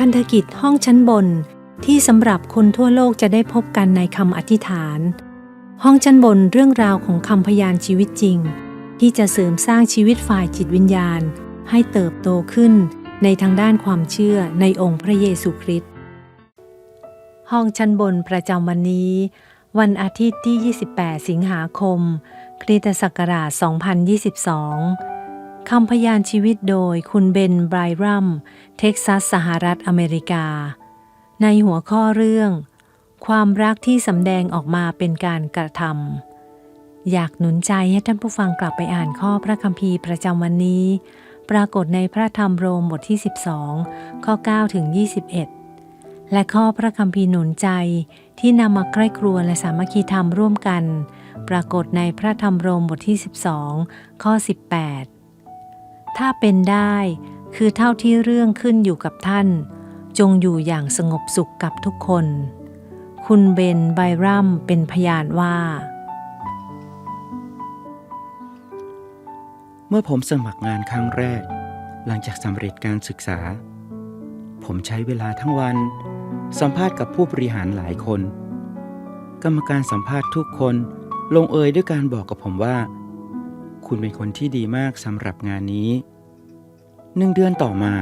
พันธกิจห้องชั้นบนที่สำหรับคนทั่วโลกจะได้พบกันในคำอธิษฐาน ห้องชั้นบนเรื่องราวของคำพยานชีวิตจริง ที่จะเสริมสร้างชีวิตฝ่ายจิตวิญญาณ ให้เติบโตขึ้นในทางด้านความเชื่อในองค์พระเยซูคริสต์ห้องชั้นบนประจำวันนี้ วันอาทิตย์ที่ 28 สิงหาคม คริสตศักราช 2022 คำพยานชีวิตโดยคุณเบนไบรรัม เท็กซัสสหรัฐอเมริกา ในหัวข้อเรื่อง ความรักที่สำแดงออกมาเป็นการกระทำอยากหนุนใจให้ท่านผู้ฟังกลับไปอ่านข้อพระคัมภีร์ประจำวันนี้ ปรากฏในพระธรรมโรมบทที่ 12 ข้อ 9 ถึง 21 และข้อพระคัมภีร์หนุนใจที่นำมาใกล้ครัวและสามัคคีธรรมร่วมกัน ปรากฏในพระธรรมโรมบทที่ 12 ข้อ 18 ถ้าเป็นได้คือเท่าที่เรื่องขึ้นอยู่กับท่าน จงอยู่อย่างสงบสุขกับทุกคน คุณเบนไบรัมเป็นพยานว่า เมื่อผมสมัครงานครั้งแรก หลังจากสำเร็จการศึกษา ผมใช้เวลาทั้งวัน สัมภาษณ์กับผู้บริหารหลายคน กรรมการสัมภาษณ์ทุกคนลงเอยด้วยการบอกกับผมว่า คุณเป็นคนที่ดีมากสำหรับงานนี้หนึ่งเดือนต่อมา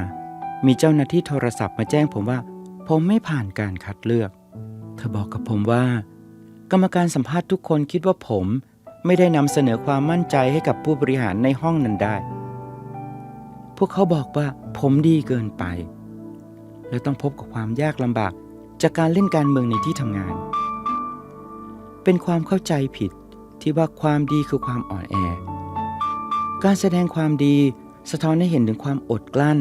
มีเจ้าหน้าที่โทรศัพท์มาแจ้งผมว่า ผมไม่ผ่านการคัดเลือก เธอบอกกับผมว่า กรรมการสัมภาษณ์ทุกคนคิดว่าผมไม่ได้นำเสนอความมั่นใจให้กับผู้บริหารในห้องนั้นได้ พวกเขาบอกว่าผมดีเกินไป และต้องพบกับความยากลำบากจากการเล่นการเมืองในที่ทำงาน เป็นความเข้าใจผิดที่ว่าความดีคือความอ่อนแอ การแสดงความดีสะท้อนให้เห็นถึงความอดกลั้น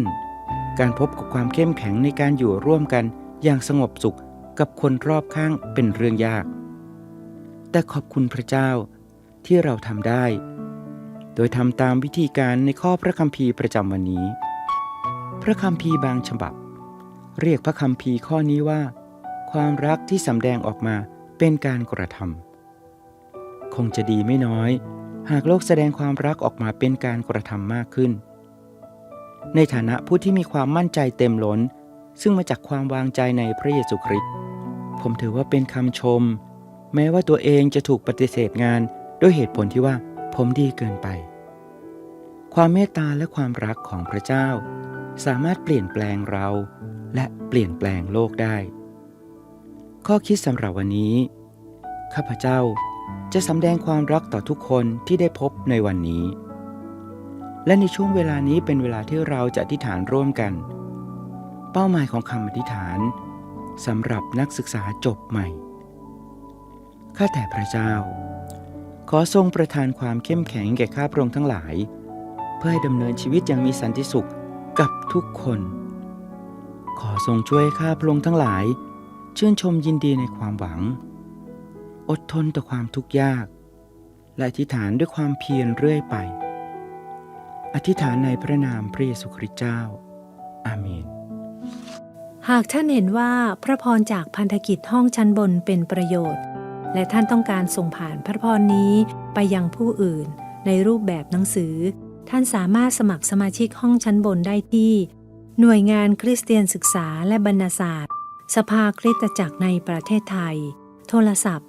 การพบกับความเข้มแข็งในการอยู่ร่วมกันอย่างสงบสุขกับคนรอบข้างเป็นเรื่องยาก แต่ขอบคุณพระเจ้าที่เราทำได้ โดยทำตามวิธีการในข้อพระคัมภีร์ประจำวันนี้ พระคัมภีร์บางฉบับ เรียกพระคัมภีร์ข้อนี้ว่า ความรักที่สำแดงออกมาเป็นการกระทำคงจะดีไม่น้อย หากโลกแสดงความรักออกมาเป็นการกระทำมากขึ้น ในฐานะผู้ที่มีความมั่นใจเต็มล้น ซึ่งมาจากความวางใจในพระเยซูคริสต์ผมถือว่าเป็นคำชม แม้ว่าตัวเองจะถูกปฏิเสธงานด้วยเหตุผลที่ว่าผมดีเกินไป ความเมตตาและความรักของพระเจ้า สามารถเปลี่ยนแปลงเรา และเปลี่ยนแปลงโลกได้ ข้อคิดสำหรับวันนี้ ข้าพเจ้า จะสำแดงความรักต่อทุกคนที่ได้พบในวันนี้ และในช่วงเวลานี้เป็นเวลาที่เราจะอธิษฐานร่วมกัน เป้าหมายของคำอธิษฐานสำหรับนักศึกษาจบใหม่ ข้าแต่พระเจ้า ขอทรงประทานความเข้มแข็งแก่ข้าพระองค์ทั้งหลาย เพื่อให้ดำเนินชีวิตอย่างมีสันติสุขกับทุกคน ขอทรงช่วยข้าพระองค์ทั้งหลาย ชื่นชมยินดีในความหวัง อดทนต่อความทุกข์ยาก และอธิษฐานด้วยความเพียรเรื่อยไป อธิษฐานในพระนามพระเยซูคริสต์เจ้า อาเมน หากท่านเห็นว่าพระพรจากพันธกิจห้องชั้นบนเป็นประโยชน์ และท่านต้องการส่งผ่านพระพรนี้ไปยังผู้อื่น ในรูปแบบหนังสือ ท่านสามารถสมัครสมาชิกห้องชั้นบนได้ที่ หน่วยงานคริสเตียนศึกษาและบรรณศาสตร์ สภาคริสตจักรในประเทศไทย โทรศัพท์